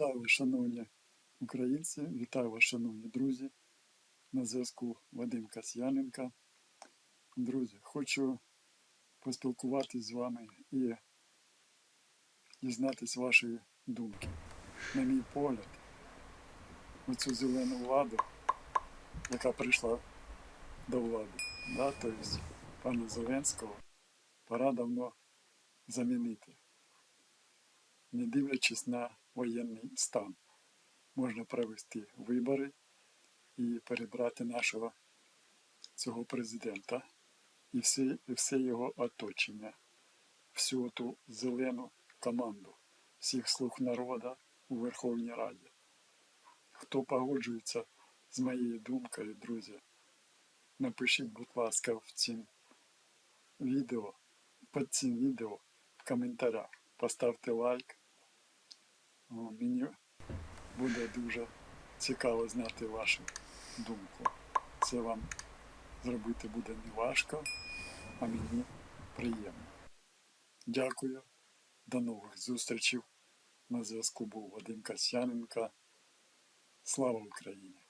Вітаю, шановні українці, вітаю вас, шановні друзі. На зв'язку Вадим Касьяненко. Друзі, хочу поспілкуватись з вами і дізнатись вашої думки. На мій погляд, оцю зелену владу, яка прийшла до влади, да, тобто пана Зеленського, пора давно замінити не дивлячись на воєнний стан. Можна провести вибори і перебрати нашого цього президента і все, і все його оточення, всю ту зелену команду, всіх слуг народу у Верховній Раді. Хто погоджується з моєю думкою, друзі, напишіть, будь ласка, в цім відео, під цим відео в коментарях. Поставте лайк. Мені буде дуже цікаво знати вашу думку. Це вам зробити буде не важко, а мені приємно. Дякую. До нових зустрічей. На зв'язку був Вадим Касьяненко. Слава Україні!